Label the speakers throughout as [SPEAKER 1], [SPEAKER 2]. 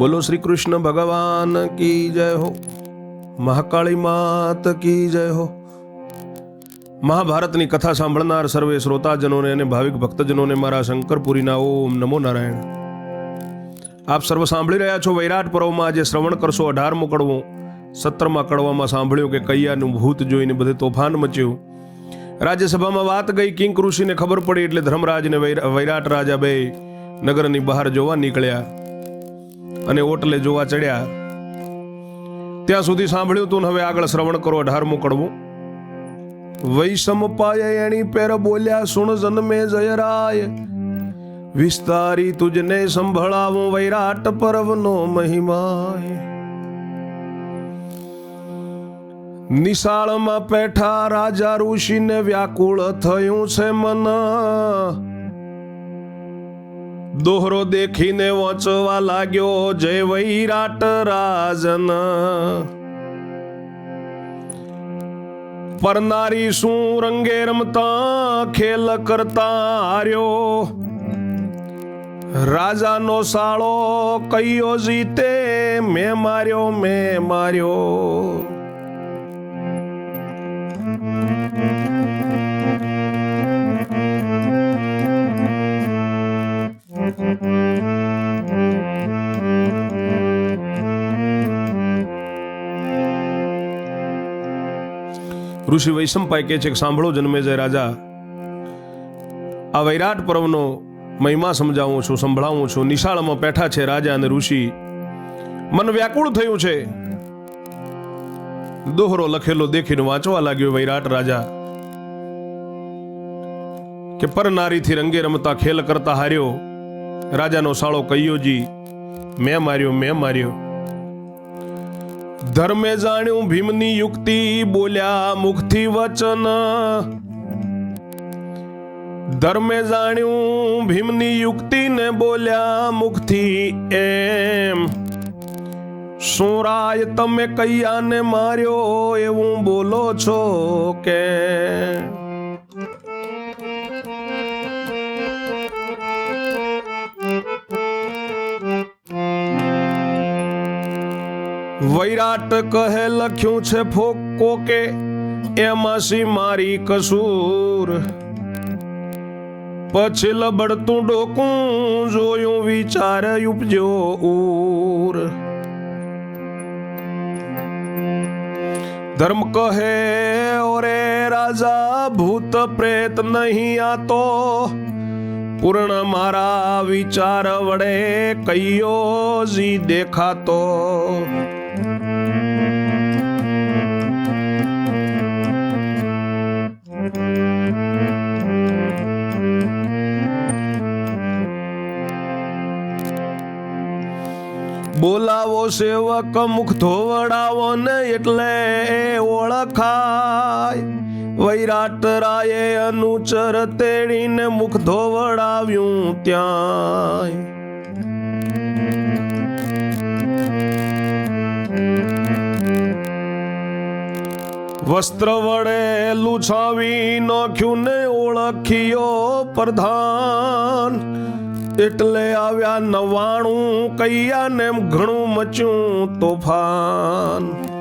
[SPEAKER 1] બોલો શ્રી કૃષ્ણ ભગવાન કી જય હો? મહાકાળી માત કી જય હો? મહાભારતની કથા સાંભળનાર સર્વે શ્રોતાજનોને અને ભાવિક ભક્તજનોને મારા શંકરપુરીના ઓમ નમો નારાયણ. આપ સર્વ સાંભળી રહ્યા છો વૈરાટ પર્વમાં આજે શ્રવણ કરશો અઢારમો કડવો. સત્તરમાં કડવામાં સાંભળ્યું કે કૈયાનું ભૂત જોઈને બધે તોફાન મચ્યું. રાજ્યસભામાં વાત ગઈ કિંગ ઋષિને ખબર પડી એટલે ધર્મરાજને વૈરા- વૈરાટ રાજા બે નગરની બહાર જોવા નીકળ્યા. અને ઓટલે જોવા ચડ્યા. ત્યાં સુધી સાંભળ્યું તું હવે આગળ શ્રવણ કરો અઢારમું કડવું વૈષમ પાય એણી પેર બોલ્યા, સુણ જન્મે જયરાય. વિસ્તારી તુજને સંભળાવું વૈરાટ પર્વનો મહિમાય. નિશાળમાં પેઠા રાજા ઋષિને વ્યાકુળ થયું છે મન. દોહરો દેખીને વાંચવા લાગ્યો જય વૈરાટ રાજન. પરનારી શું રંગે રમતા, ખેલ કરતા હાર્યો રાજાનો સાળો કયો જીતે, મેં માર્યો મેં માર્યો. ઋષિ વૈશંપાય કહે છે કે સાંભળો જન્મેજય રાજા. આ વૈરાટ પર્વનો મહિમા સમજાવું છું, સંભળાવું છું. નિશાળમાં બેઠા છે રાજા અને ઋષિ. મન વ્યાકુળ થયું છે. દોહરો લખેલો દેખીને વાંચવા લાગ્યો વૈરાટ રાજા. કે પર નારીથી રંગે રમતા ખેલ કરતા હાર્યો. રાજાનો સાળો કૈયોજી, મેં માર્યો મેં માર્યો. ધર્મે જાણ્યું ભીમની યુક્તિ, બોલ્યા મુખથી વચન. ધર્મે જાણ્યું ભીમની યુક્તિને બોલ્યા મુખથી એમ. શું રાય તમે કૈયાને માર્યો, એવું બોલો છો કે? વૈરાટ કહે, લખ્યું છે ફોકો કે? એમાં સી મારી કસૂર. પછી લબડતું ડોકું જોયું, વિચાર ઉપજો ઉર ધર્મ કહે, ઓરે રાજા, ભૂત પ્રેત નહીં આતો. પૂર્ણ મારા વિચાર વડે કયો જી દેખાતો. બોલાવો સેવક, મુખ ધોવડાવો ને એટલે એ ઓળખાય. વૈરાટ રાયે અનુચર તેડીને મુખ ધોવડાવ્યું ત્યાં વસ્ત્ર વડે લુછાવી નાખ્યું ને ઓળખ્યો પ્રધાન. એટલે આવ્યા નવાણું કૈયા ને ઘણું મચ્યું તોફાન.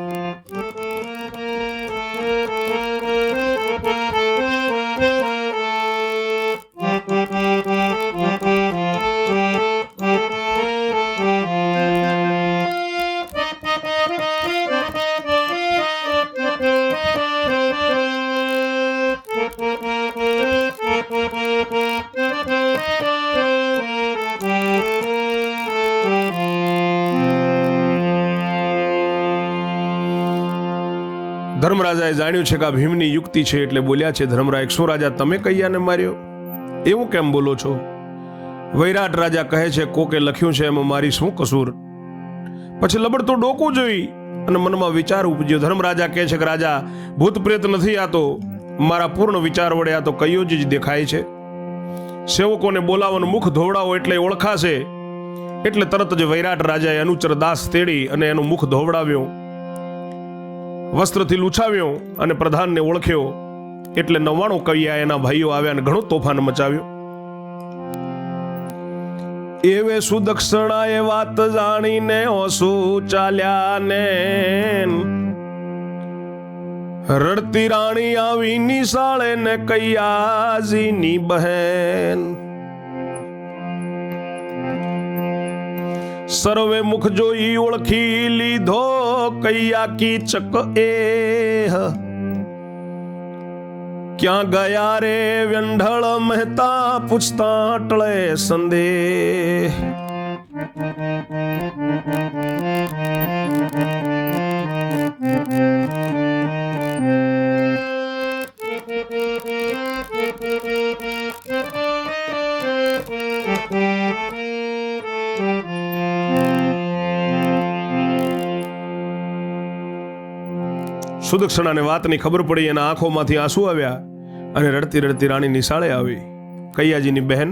[SPEAKER 1] ધર્મરાજાએ જાણ્યું છે કે આ ભીમની યુક્તિ છે એટલે બોલ્યા છે ધર્મરાજ શું રાજા તમે કૈયાને માર્યો? એવું કેમ બોલો છો? વૈરાટ રાજા કહે છે, કોકે લખ્યું છે એમાં મારી શું કસૂર? પછી લબડતું ડોકું જોઈ અને મનમાં વિચાર ઉપજ્યો. ધર્મરાજા કહે છે કે, રાજા, ભૂત પ્રેત નથી આતો મારા પૂર્ણ વિચાર વડે આ તો કયો જ દેખાય છે. સેવકોને બોલાવવાનું મુખ ધોવડાવો એટલે ઓળખાશે. એટલે તરત જ વૈરાટ રાજાએ અનુચર દાસ તેડી અને એનું મુખ ધોવડાવ્યું. વસ્ત્રથી લૂછાવ્યો અને પ્રધાનને ઓળખ્યો. એટલે નવ્વાણું કવિયા એના ભાઈઓ આવ્યા અને ઘણું તોફાન મચાવ્યું. એવે સુદક્ષણાએ વાત જાણીને ઓસુ ચાલ્યા ને રડતી રાણી આવી નિશાળે ને કૈયાજીની બહેન. સર્વે મુખ જોઈ ઓળખી લીધો કૈયા કીચક એ ક્યાં ગયા રે વ્યંઢળ મહેતા પૂછતા ટળે સંદેહ. સુદક્ષણાને વાતની ખબર પડી, એના આંખોમાંથી આંસુ આવ્યા અને રડતી રડતી રાણી નિશાળે આવી. કૈયાજીની બહેન,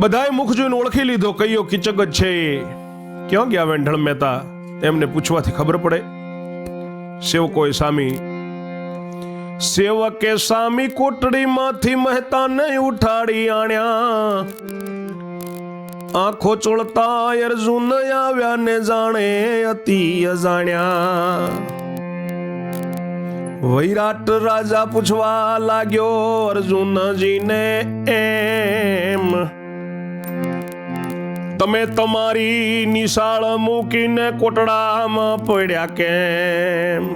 [SPEAKER 1] બધાએ મુખ જોઈને ઓળખી લીધો, કૈયો કિચક જ છે. ક્યાં ગયા વેંઢળ મહેતા? એમને પૂછવાથી ખબર પડે. સેવકોએ સામી, સેવકે સામી કોટડીમાંથી મહેતાને ઉઠાડી આણ્યા. આંખો ચોળતા અર્જુન આવ્યા ને જાણે અતિ અજાણ્યા. વૈરાટ રાજા પૂછવા લાગ્યો અર્જુનજીને એમ, તમે તમારી નિશાળ મૂકીને કોટડામાં પડ્યા કેમ?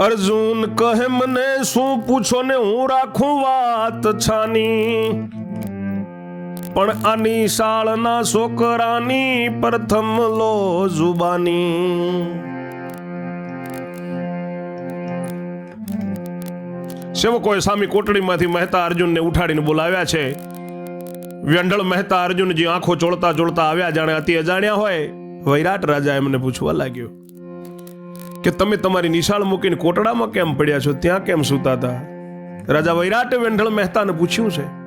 [SPEAKER 1] અર્જુન કહે, મને શું પૂછો ને હું રાખું વાત છાની? પણ આની શાળના છોકરાની પ્રથમ લો જુબાની. સેવકોએ સામી કોટડીમાંથી મહેતા અર્જુનને ઉઠાડીને બોલાવ્યા છે. વ્યંઢળ મહેતા અર્જુનજી આંખો ચોળતા ચોળતા આવ્યા, જાણે અતિ અજાણ્યા હોય. વૈરાટ રાજા એમને પૂછવા લાગ્યો કે તમે તમારી નિશાળ મૂકીને કોટડામાં કેમ પડ્યા છો? ત્યાં કેમ સૂતા હતા? રાજા વૈરાટ વેંઢળ મહેતાને પૂછ્યું છે.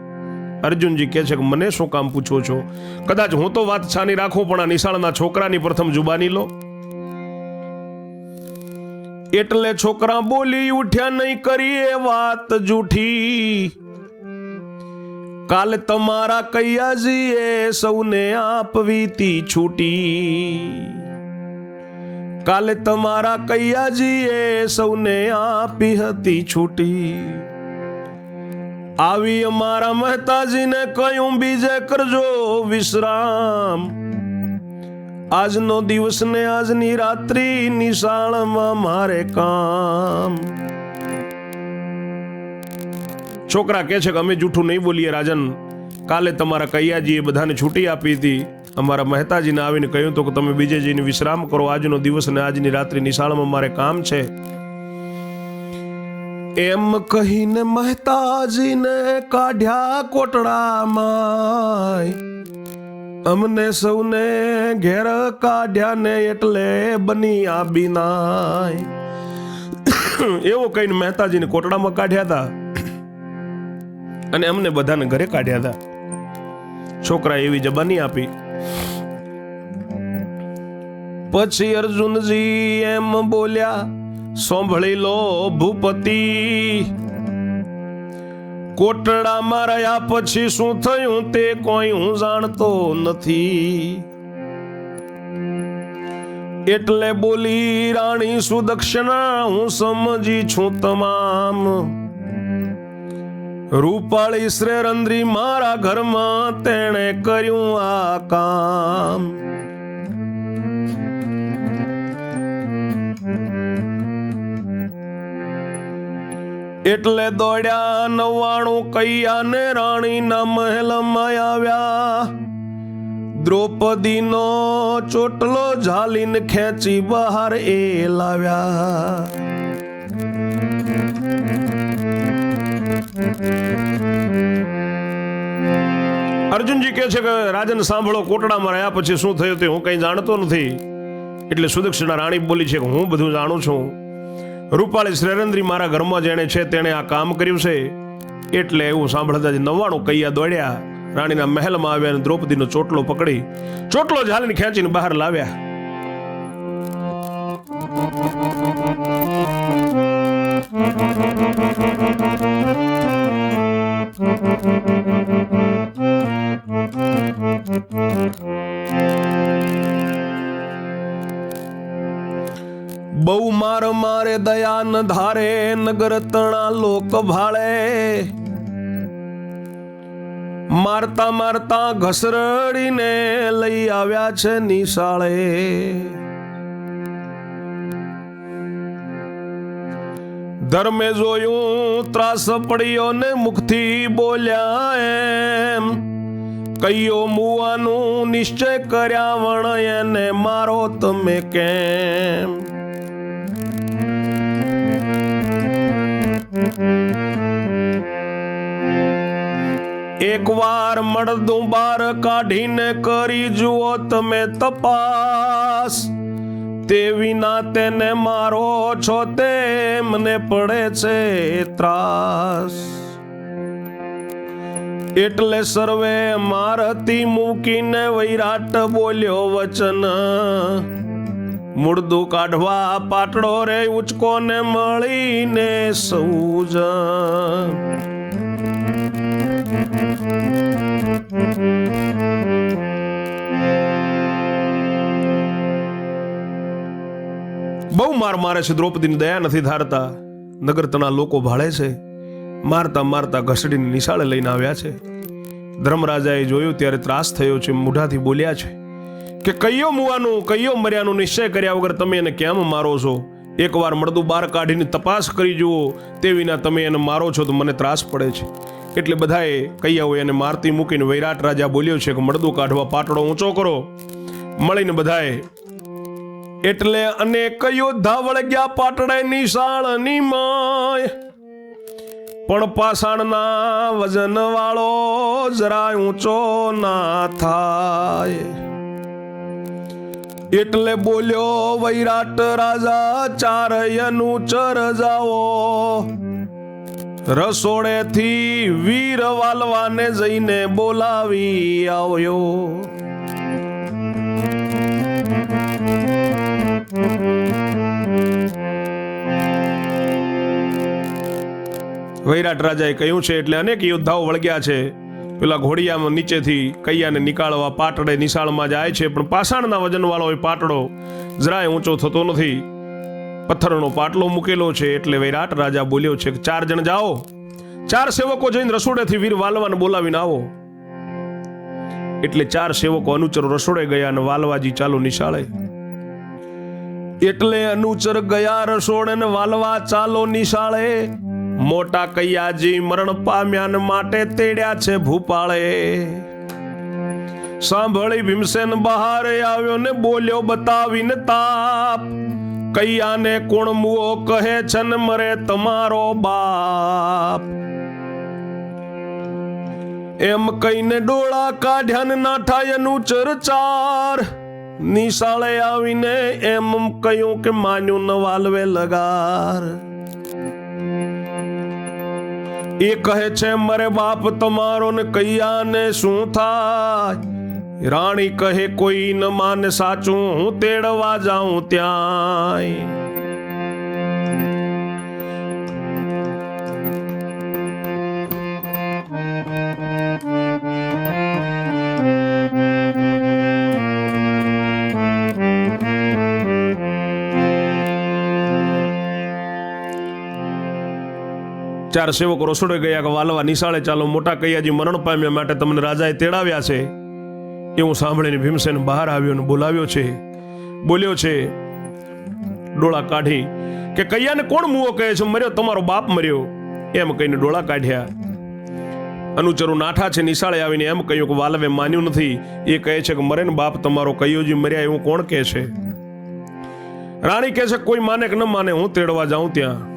[SPEAKER 1] અર્જુનજી કહે છે કે, મને શું કામ પૂછો છો? કદાચ હું તો વાત છાની રાખું, પણ આ નિશાળના છોકરાની પ્રથમ જુબાની લો. એટલે છોકરા, બોલી ઉઠ્યા નહીં કરી એ વાત જૂઠી. કાલે તમારા કૈયાજીએ સૌને આપવીતી છૂટી. કાલે તમારા કૈયાજીએ સૌને આપી હતી છૂટી. આવી અમારા મહેતાજીને કહ્યું બીજે કરજો વિશ્રામ. આજનો દિવસ ને આજની રાત્રિ નિશાળમાં મારે કામ. છોકરા કહે છે કે અમે જૂઠું નહીં બોલીએ, રાજન. કાલે તમારા કૈયાજીએ બધાને છૂટી આપી હતી. અમારા મહેતાજીને આવીને કહ્યું તો કે તમે બીજે જઈને વિશ્રામ કરો. આજનો દિવસ અને આજની રાત્રિ નિશાળમાં મારે કામ છે. એમ કહીને મહેતાજીને કાઢ્યા કોટડામાં અમને સૌને ઘેર કાઢ્યા ને એટલે બની આ બીનાય. એવો કહીને મહેતાજીને કોટડામાં કાઢ્યા હતા. અને અમને બધાને ઘરે કાઢ્યા હતા. છોકરા એવી જબાની આપી. પછી અર્જુનજી એમ બોલ્યા, સાંભળી લો ભૂપતિ, કોટડામાં રહ્યા પછી શું થયું તે કોઈ હું જાણતો નથી. એટલે બોલી, રાણી સુદક્ષિણા, હું સમજી છું તમામ રૂપાળી શ્રેરંદ્રી મારા ઘરમાં તેણે કર્યું આ કામ. એટલે દોડ્યા નવાણું કૈયા ને રાણીના મહેલમાં આવ્યા. દ્રૌપદીનો ચોટલો ઝાલીને ખેંચી બહાર એ લાવ્યા. અર્જુનજી કહે છે કે રાજન સાંભળો, કોટડામાં રહ્યા પછી શું થયું તે હું કંઈ જાણતો નથી. એટલે સુદક્ષિણા રાણી બોલી છે કે હું બધું જાણું છું. રૂપાળી શ્રેરંદ્રી મારા ઘરમાં જેણે છે તેણે આ કામ કર્યું છે. એટલે એવું સાંભળતા જ નવ્વાણું કૈયા દોડ્યા. રાણીના મહેલમાં આવ્યા અને દ્રૌપદીનો ચોટલો પકડી. ચોટલો ઝાલીને ખેંચીને બહાર લાવ્યા. મારતા મારતા ઘસરડીને લઈ આવ્યા છે નિશાળે. ધર્મે જોયું ત્રાસ પડ્યો ને મુખથી બોલ્યા એમ. કયો મુવાનું નિશ્ચય કર્યા વણ એને મારો તમે કેમ? એકવાર મળદું બાર કાઢીને કરી જુઓ તમે તપાસ. તે વિના તેને મારો છો તે મને પડે છે ત્રાસ. એટલે સર્વે મારતી મૂકીને વૈરાટ બોલ્યો વચન. મૂળદું કાઢવા પાટડો રે ઉચકોને મળીને સૌજન. બહુ માર મારે છે દ્રૌપદીની દયા નથી ધારતા. નગરતના લોકો ભાળે છે. મારતા મારતા ઘસડીને નિશાળે લઈને આવ્યા છે. ધર્મરાજાએ જોયું ત્યારે ત્રાસ થયો છે, મૂઢાથી બોલ્યા છે કે કયો મુવાનું, કયો મર્યાનું નિશ્ચય કર્યા વગર તમે એને કેમ મારો છો? એકવાર મળદું બહાર કાઢીને તપાસ કરી જુઓ, તે વિના તમે એને મારો છો તો મને ત્રાસ પડે છે. એટલે બધાએ હોય એને મારતી મૂકીને વૈરાટ રાજા બોલ્યો છે કે મળદું કાઢવા પાટડો ઊંચો કરો. મળીને બધાએ એટલે અનેક યોદ્ધા વળગ્યા પાટડે નિશાળની માય. પણ પાષાણના વજન વાળો જરા ઊંચો ના થાય. એટલે બોલ્યો, વૈરાટ રાજા, ચારયનું ચર જાઓ. રસોડેથી વીર વાલવાને જઈને બોલાવી આવ્યો. વૈરાટ રાજાએ કહ્યું છે એટલે અનેક યોદ્ધાઓ વળગ્યા છે. પેલા ઘોડિયામાં નીચેથી કૈયાને નીકાળવા પાટડે નિશાળમાં જાય છે, પણ પાષાણના વજનવાળો એ પાટડો જરાય ઊંચો થતો નથી. પથ્થરનો પાટલો મૂકેલો છે એટલે વૈરાટ રાજા બોલ્યો છે કે, ચાર જણ જાઓ. ચાર સેવકો જઈને રસોડેથી વીર વાલવાને બોલાવીને આવો. એટલે ચાર સેવકો અનુચરો રસોડે ગયા અને વાલવાજી ચાલો નિશાળે. એટલે અનુચર ગયા રસોડન વાલવા ચાલો નિશાળે. મોટા કૈયાજી મરણ પામ્યાન માટે તેડ્યા છે ભૂપાળે. સાંભળી ભીમસેન બહાર આવ્યો ને બોલ્યો બતાવીને તાપ. કૈયાને કોણ મુઓ કહે છે ને મરે તમારો બાપ. એમ કહીને ડોળા કાઢ્યા ને નાઠાય અનુચર ચાર. નિશાળે આવીને એમ કહ્યું કે માન્યું ન વાલવે લગાર. એ કહે છે, મરે બાપ તમારો ને કૈયાને શું થાય? રાણી કહે, કોઈ ન માને સાચું, હું તેડવા જાઉં ત્યાં ચાર સેવકો રસોડે ગયા કે વાલવા નિશાળે ચાલો મોટા કૈયાજી મરણ પામ્યા માટે તમને રાજાએ તેડાવ્યા છે. એવું સાંભળીને ભીમસેન બહાર આવ્યો અને બોલાવ્યો છે. બોલ્યો છે, ડોળા કાઢી. કે કૈયાને કોણ મુવો કહે છે? મર્યો, તમારો બાપ મર્યો. એમ કહીને ડોળા કાઢ્યા. અનુચરો નાઠા છે, નિશાળે આવીને એમ કહ્યું કે વાલવે માન્યું નથી. એ કહે છે કે મરે ને બાપ, તમારો કૈયોજી મર્યા એવું કોણ કહે છે? રાણી કહે છે કોઈ માને કે ન માને, હું તેડવા જાઉં ત્યાં.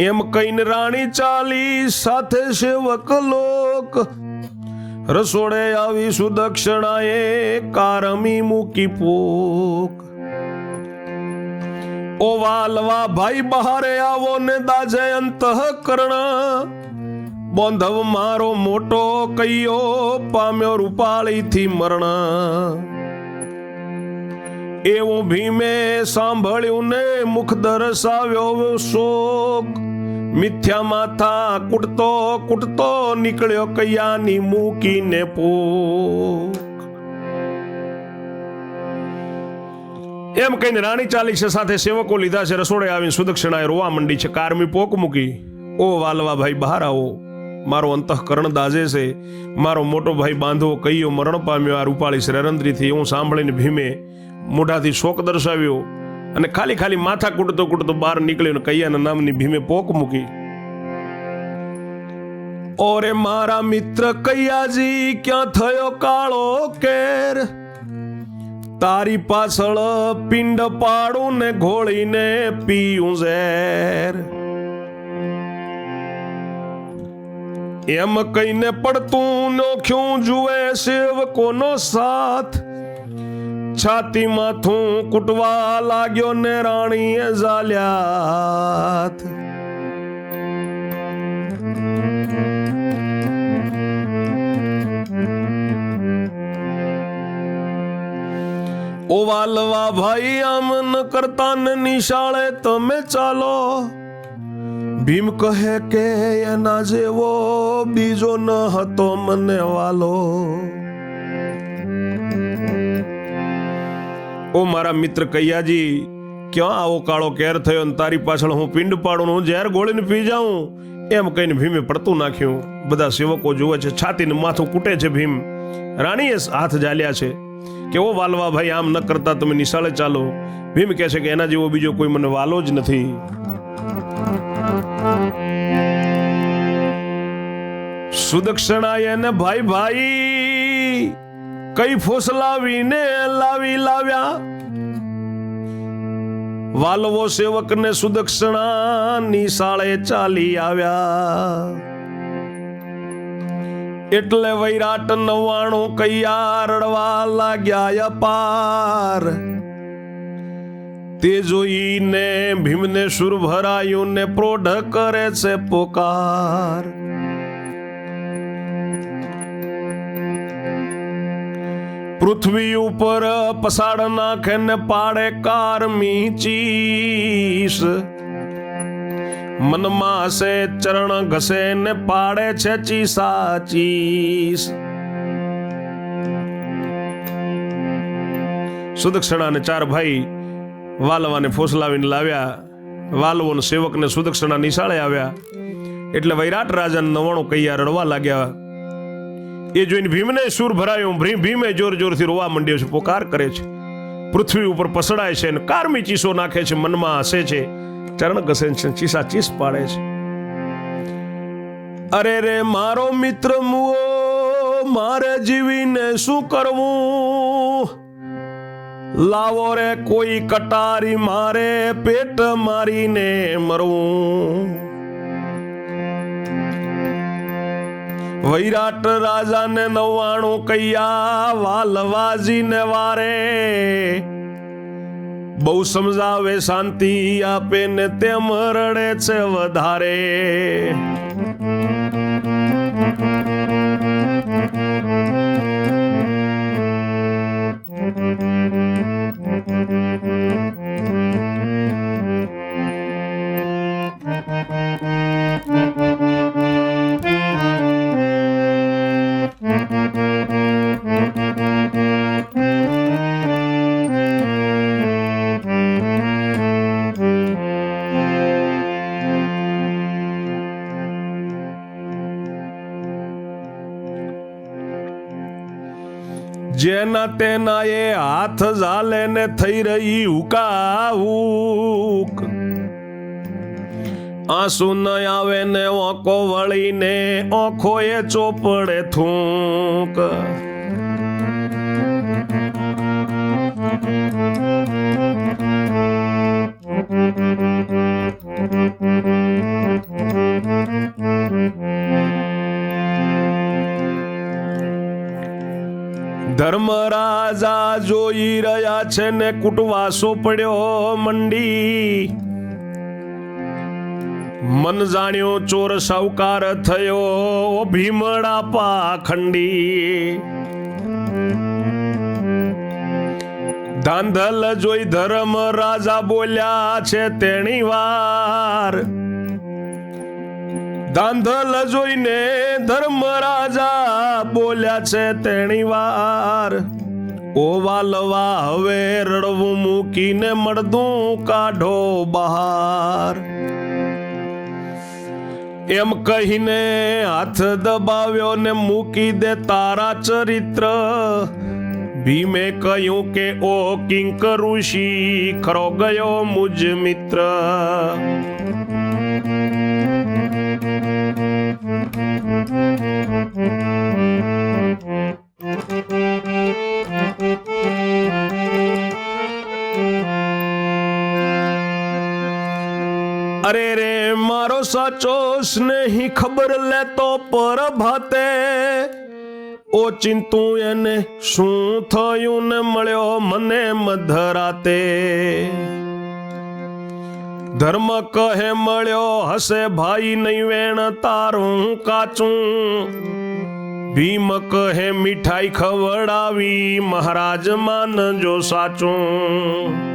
[SPEAKER 1] એમ કહીને રાણી ચાલી સાથે સેવક લોક. રસોડે આવી સુદક્ષિણાએ કારમી મૂકી પોક. ઓ વાલવા ભાઈ, બહારે આવો ને દાજે અંતઃકરણ. બોંધવ મારો મોટો કૈયો પામ્યો રૂપાળી થી મરણ. એવું ભીમે સાંભળ્યું ને મુખ દર્શાવ્યો શોક. મિથ્યા માથા કૂટતો કૂટતો નીકળ્યો કૈયાની મૂકીને પો એમ કહીને રાણી ચાલી છે, સાથે સેવકો લીધા છે, રસોડે આવીને સુદક્ષિણાએ રોવા માંડી છે, કારમી પોક મૂકી. ઓ વાલવા ભાઈ, બહાર આવો. મારો અંતઃકરણ દાઝે છે. મારો મોટો ભાઈ બાંધવો કહીયો મરણ પામ્યો, આ રૂપાળી શ્રેરંદ્રીથી હું સાંભળીને ભીમે મોઢાથી શોક દર્શાવ્યો. અને ખાલી ખાલી માથા કૂટતો કૂટતો બહાર નીકળ્યો કૈયાના નામની ભીમે પોક મૂકી. ઓરે મારા મિત્ર કૈયાજી, ક્યાં થયો કાળો કેર? તારી પાછળ પિંડ પાડું ને ઘોળીને પીયું ઝેર. એમ કહીને પડતું નોખ્યું જુએ સેવકોનો સાથ? છાતી માથું કૂટવા લાગ્યો ને રાણીએ ઝાલ્યા ઓ વાલવા ભાઈ, આમ ન કરતા ને નિશાળે તમે ચાલો. ભીમ કહે કે એના જેવો બીજો ન હતો મને વાલો. ઓ મારા મિત્ર કૈયાજી, ક્યાં આવો કાળો કેર થયો ને તારી પાછળ હું પિંડ પાડું હું ઝેર ગોળીને પી જાઉં? એમ કહીને ભીમે પડતું નાખ્યું. બધા સેવકો જુએ છે, છાતીને માથું કૂટે છે ભીમ. રાણીએ હાથ જાલ્યા છે કે, ઓ વાલવા ભાઈ, આમ ન કરતા તમે નિશાળે ચાલો. ભીમ કહે છે કે, એના જેવો બીજો કોઈ મને વાલો જ નથી. સુદક્ષણાએ ને, ભાઈ ભાઈ કઈ ફોસલાવીને લાવી લાવ્યા? વાલવો સેવકને સુદક્ષણા નિશાળે ચાલી આવ્યા. એટલે વૈરાટ નવાણું કૈયા રડવા લાગ્યા અપાર. તે જોઈને ભીમને સુર ભરાયું ને પ્રોઢ કરે છે પોકાર. પૃથ્વી ઉપર પસાડ નાખે ને પાડે કારમી ચીસ મનમાં હશે ચરણ ઘસે ને પાડે છે ચીસા ચીસ સુદક્ષણા ને ચાર ભાઈ વાલવાને ફોસલાવીને લાવ્યા. વાલવો સેવકને સુદક્ષણા નિશાળે આવ્યા. એટલે વૈરાટ રાજાને નવાણું કૈયા રડવા લાગ્યા. એ જોઈને ભીમને સુર ભરાયો. ભીમ જોર જોરથી રોવા માંડ્યો છે, પોકાર કરે છે. પૃથ્વી ઉપર પસડાય છે અને કારમી ચીસો નાખે છે, મનમાં હસે છે. ચરણ ઘસે છે, ચીસા ચીસ પાડે છે. અરે રે મારો મિત્ર મુઓ, મારે જીવીને શું કરવું? લાવો રે કોઈ કટારી મારે, પેટ મારીને મરવું. વૈરાટ રાજાને નવાણું કૈયા, વાલવાજીને વારે. બહુ સમજાવે શાંતિ આપે ને તેમ રડે છે વધારે. જેના તેના એ હાથ ઝાલે ને થઈ રહી ઉકાઉક. આંસુ ન આવે ને ઓકો વળીને ઓખો એ ચોપડે થૂંક. ધર્મરાજા જોઈ રહ્યા છે ને કુટવાસો પડ્યો મંડી. મન જાણ્યો ચોર સાવકાર થયો, ભીમડા પાખંડી. ધાંધલ જોઈ ધર્મ રાજા બોલ્યા છે તેણી વાર. ધાંધલ જોઈને ધર્મ રાજા બોલ્યા છે તેણી વાર. ઓ હવે રડવું મૂકીને મળદું કાઢો બહાર. એમ કહીને હાથ દબાવ્યો ને મૂકી દે તારા ચરિત્ર. ભીમે કહ્યું કે, ઓ કિંક ઋષિ, ખરો ગયો મુજ મિત્ર. અરે રે, મારો સાચો સ્નેહી ખબર લેતો પર ભાતે ઓ ચિંતુ, એને શું થયું ને મળ્યો મને મધરાતે? ધર્મ કહે, મળ્યો હશે ભાઈ નહીં વેણ, તારું કાચું. ભીમ કહે, મીઠાઈ ખવડાવી, મહારાજ માનજો સાચું.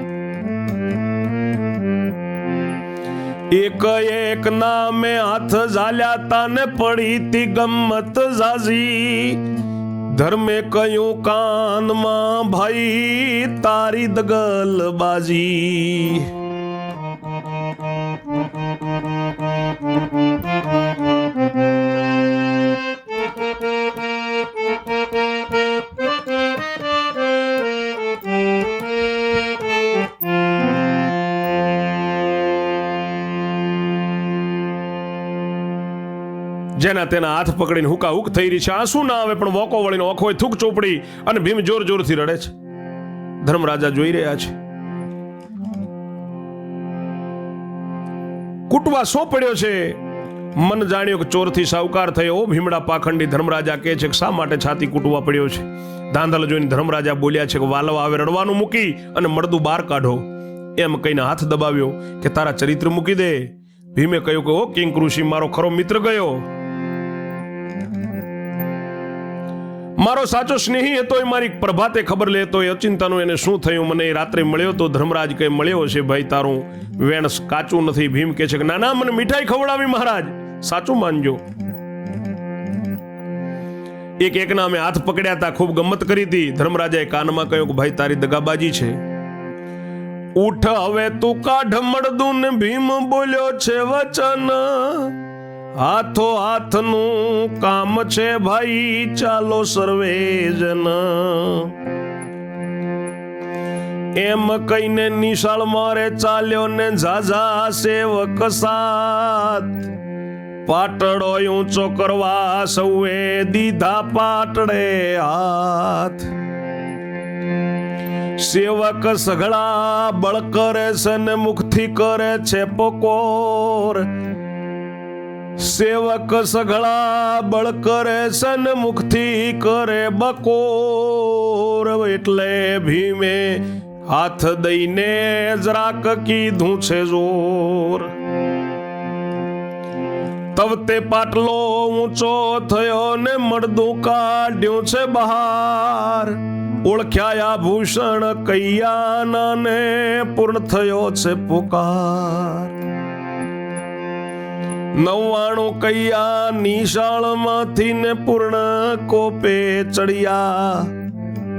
[SPEAKER 1] એક એક નામે હાથ ઝાલ્યા તાને પડી તી ગમત ઝાઝી. ધર્મે કયું કાનમાં ભાઈ તારી દગલ બાજી જેના તેના હાથ પકડીને હુકા હુક થઈ રહી છે. આંસુ ના આવે પણ વોકો વળીને ઓખો થૂક ચોપડી અને ભીમ જોર જોરથી રડે છે. ધર્મરાજા જોઈ રહ્યા છે. કુટવા સો પડ્યો છે. મન જાણ્યો કે ચોરથી સાવકાર થયો. ભીમડા પાખંડી ધર્મરાજા કહે છે કે શા માટે છાતી કૂટવા પડ્યો છે? ધાંધલ જોઈને ધર્મરાજા બોલ્યા છે કે વાલવા આવે રડવાનું મૂકી અને મળદું બહાર કાઢો. એમ કહીને હાથ દબાવ્યો કે તારા ચરિત્ર મૂકી દે. ભીમે કહ્યું કે, ઓ કિંગ ઋષિ મારો ખરો મિત્ર ગયો. મારો સાચો સ્નેહી હતો એ મારી પ્રભાતે ખબર લેતો એ અચિંતાનું એને શું થયું? મને રાત્રે મળ્યો તો ધર્મરાજ કે મળ્યો છે ભાઈ, તારું વેણ કાચું નથી. ભીમ કે છે કે ના ના મને મીઠાઈ ખવડાવી મહારાજ. સાચું માનજો. એક એકના અમે હાથ પકડ્યા હતા, ખૂબ ગમત કરી હતી. ધર્મરાજાએ કાનમાં કહ્યું કે, ભાઈ, તારી દગાબાજી છે. ઉઠ હવે તું કાઢ મળદું ભીમ બોલ્યો, છે વચન. હાથો હાથનું કામ છે ભાઈ, ચાલો સર્વે જન એમ કહીને નિશાળ મારે ચાલ્યો ને ઝાઝા સેવક સાત પાટડો ઊંચો કરવા સૌએ દીધા પાટડે હાથ. સેવક સઘળા બળ કરે છે ને મુખથી કરે છે પકોર. સેવક સઘળા બળ કરે, સન્મુખથી કરે બકોર. એટલે ભીમે હાથ દઈને જરાક કીધું છે જોર. તવતે પાટલો ઊંચો થયો ને મળદું કાઢ્યું છે બહાર. ઓળખ્યા ભૂષણ કૈયાના ને પૂર્ણ થયો છે પુકાર. નવ્વાણું કૈયા નિશાળમાંથી ને પૂર્ણ કોપે ચડ્યા.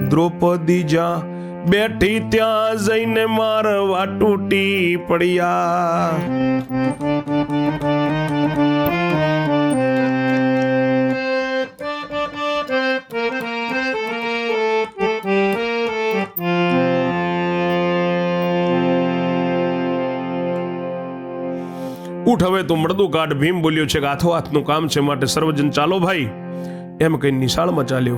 [SPEAKER 1] દ્રૌપદી જા બેઠી ત્યાં જઈને મારવા તૂટી પડ્યા. ઉઠ હવે તું મળદું કાઢ ભીમ બોલ્યો છે કે આથો હાથનું કામ છે માટે સર્વજન ચાલો ભાઈ. એમ કહી નિશાળમાં ચાલ્યો.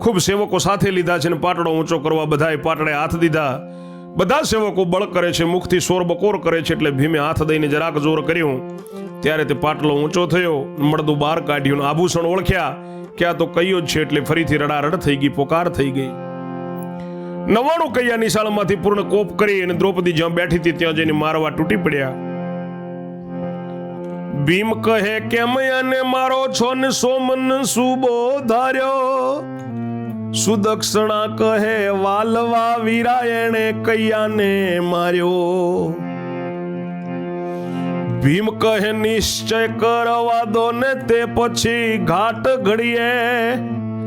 [SPEAKER 1] ખૂબ સેવકો સાથે લીધા છે ને પાટડો ઊંચો કરવા બધાએ પાટડે હાથ દીધા. બધા સેવકો બળ કરે છે, મુખથી સોર બકોર કરે છે એટલે ભીમે હાથ દઈને જરાક જોર કર્યું. ત્યારે તે પાટલો ઊંચો થયો મળદું બહાર કાઢ્યું આભૂષણ ઓળખ્યા. કે આ તો કયો જ છે એટલે ફરીથી રડારડ થઈ ગઈ, પોકાર થઈ ગઈ. નવાણું કૈયા નિશાળમાંથી પૂર્ણ કોપ કરી અને દ્રૌપદી જ્યાં બેઠી હતી ત્યાં જઈને મારવા તૂટી પડ્યા. ભીમ કહે કેમ અને મારો ને સોમન સુબો ધાર્યો સુદક્ષણા કહે, વાલવા વીરાયણે કૈયાને માર્યો. ભીમ કહે, નિશ્ચય કરવા દો ને તે પછી ઘાટ ઘડીએ.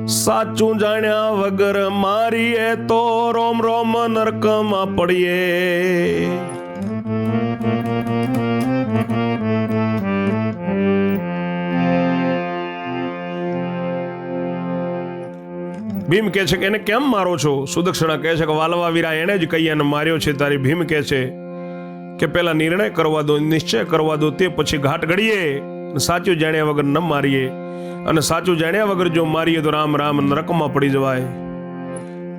[SPEAKER 1] સાચું જાણ્યા વગર મારીએ તો રોમ રોમ નરકમાં પડીએ. ભીમ કહે છે કે, એને કેમ મારો છો? સુદક્ષણા કહે છે કે, વાલવા વીરા એને જ કૈયાને માર્યો છે. તારી ભીમ કહે છે કે પેલા નિર્ણય કરવા દો, નિશ્ચય કરવા દો, તે પછી ઘાટ ઘડીએ સાચું જાણ્યા વગર ન મારીએ. અને સાચું જાણ્યા વગર જો મારીએ તો રામ રામ નરકમાં પડી જવાય.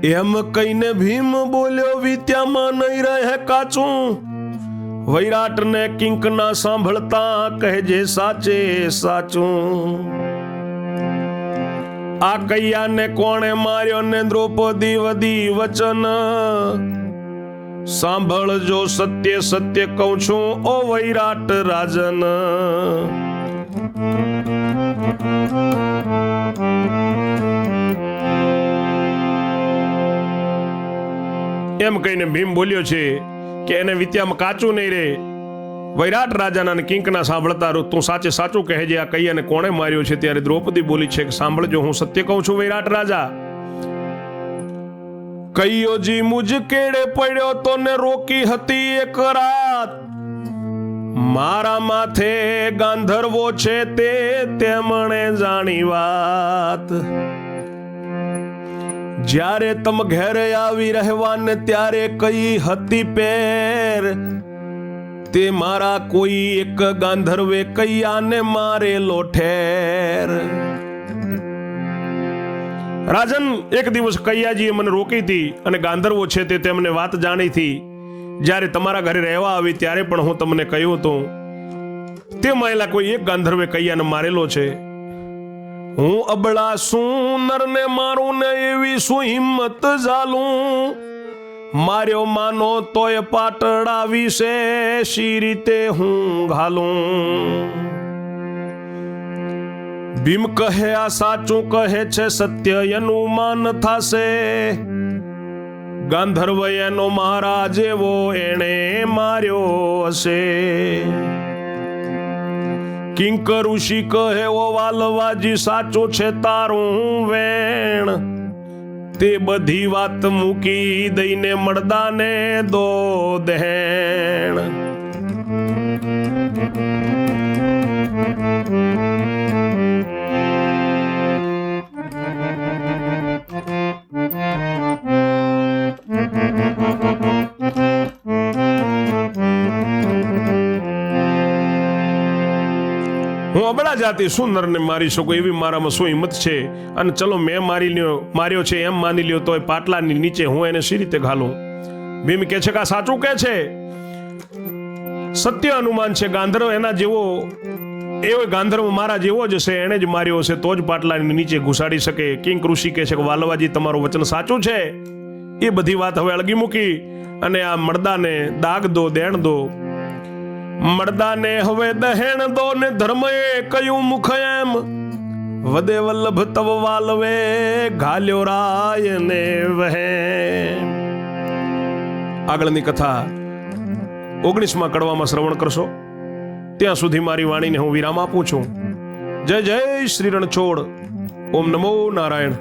[SPEAKER 1] એમ કહીને ભીમ બોલ્યો વિત્યામાં નહીં રહે કાચું. વૈરાટ ને કિંક ના સાંભળતા કહેજે સાચે સાચું. આ કૈયાને કોણે માર્યો ને દ્રૌપદી વધી વચન? સાંભળજો સત્ય સત્ય કહું છું, ઓ વૈરાટ રાજન. એમ કહીને ભીમ બોલ્યો છે કે એને વિદ્યામાં કાચું નહીં રે વૈરાટ રાજાના કિંકના સાંભળતા તું સાચે સાચું કહેજે આ કૈયાને કોણે માર્યો છે ત્યારે દ્રૌપદી બોલી છે કે સાંભળજો, હું સત્ય કહું છું, વૈરાટ રાજા. કૈયો જી મુજ કેડે પડ્યો તો ને રોકી હતી એક રાત. મારા માથે ગાંધર્વો છે તે તેમણે જાણી વાત. જ્યારે તમ ઘેરે આવી રહેવાને, ત્યારે કઈ હતી પેર. તે મારા કોઈ એક ગાંધર્વે કૈયાને મારેલો ઠેર. રાજન, એક દિવસ કૈયાજીએ મને રોકી હતી અને ગાંધર્વો છે તે તેમને વાત જાણી હતી. જ્યારે તમારા ઘરે રહેવા આવી ત્યારે પણ હું તમને કહ્યું હતું, તે મહિલા કોઈ એક ગાંધર્વે કૈયાને મારેલો છે. હું અબળા શું મારું ને એવી શું હિંમત ઝાલું. માર્યો માનો તોય પાટડા વિશે શી રીતે હું ઘાલું? ભીમ કહે, આ સાચું કહે છે, સત્ય એનું માન થાશે. ગાંધર્વ એનો મહારાજ જેવો એણે માર્યો હશે. કિંકર ઋષિ કહે, ઓ વાલવાજી, સાચું છે તારું વેણ. તે બધી વાત મૂકી દઈને મળદાને દો દેણ હું અબળા જાતિ શું નરને મારી શકું એવી મારામાં શું હિંમત છે? અને ચલો મેં મારી લ્યો, માર્યો છે એમ માની લ્યો તો એ પાટલાની નીચે હું એને સી રીતે ઘાલું? ભીમ કે છે કે આ સાચું કે છે? સત્ય અનુમાન છે, ગાંધર્વ એના જેવો, એવો ગાંધર્વ મારા જેવો જ છે એણે જ માર્યો હશે, તો જ પાટલાની નીચે ઘુસાડી શકે. કિંગ ઋષિ કહે છે કે વાલવાજી, તમારું વચન સાચું છે? એ બધી વાત હવે અળગી મૂકી. અને આ મરદાને દાગ દો, દેણ દો. મડદાને હવે દહેણ દો ને ધર્મએ કયું મુખ એમ? વદે વલ્લભ તવ વાલવે, ઘાલ્યો રાય ને વહે. આગળની કથા ઓગણીસમાં કડવામાં શ્રવણ કરશો? ત્યાં સુધી મારી વાણીને હું વિરામ આપું છું. જય જય શ્રી રણછોડ ઓમ નમો નારાયણ.